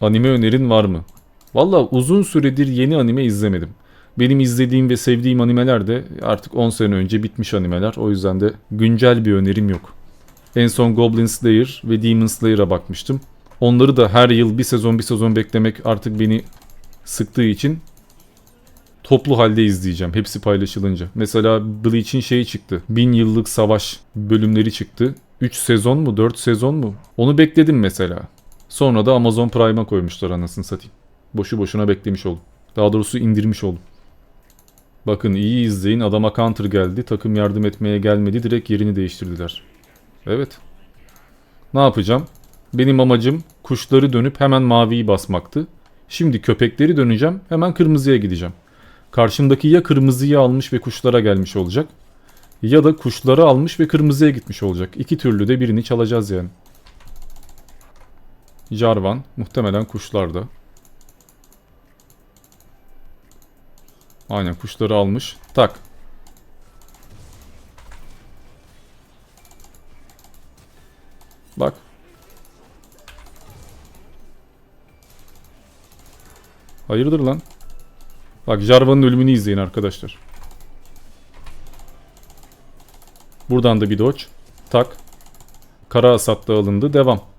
Anime önerin var mı? Valla uzun süredir yeni anime izlemedim. Benim izlediğim ve sevdiğim animeler de artık 10 sene önce bitmiş animeler. O yüzden de güncel bir önerim yok. En son Goblin Slayer ve Demon Slayer'a bakmıştım. Onları da her yıl bir sezon bir sezon beklemek artık beni sıktığı için toplu halde izleyeceğim. Hepsi paylaşılınca. Mesela Bleach'in şeyi çıktı. Bin yıllık savaş bölümleri çıktı. 3 sezon mu 4 sezon mu? Onu bekledim mesela. Sonra da Amazon Prime'a koymuşlar anasını satayım. Boşu boşuna beklemiş oldum. Daha doğrusu indirmiş oldum. Bakın iyi izleyin adama counter geldi. Takım yardım etmeye gelmedi. Direkt yerini değiştirdiler. Evet. Ne yapacağım? Benim amacım kuşları dönüp hemen maviyi basmaktı. Şimdi köpekleri döneceğim. Hemen kırmızıya gideceğim. Karşımdaki ya kırmızıyı almış ve kuşlara gelmiş olacak. Ya da kuşları almış ve kırmızıya gitmiş olacak. İki türlü de birini çalacağız yani. Jarvan muhtemelen kuşlarda. Aynen kuşları almış. Tak. Bak. Hayırdır lan? Bak Jarvan'ın ölümünü izleyin arkadaşlar. Buradan da bir dodge. Tak. Kara Asat da alındı. Devam.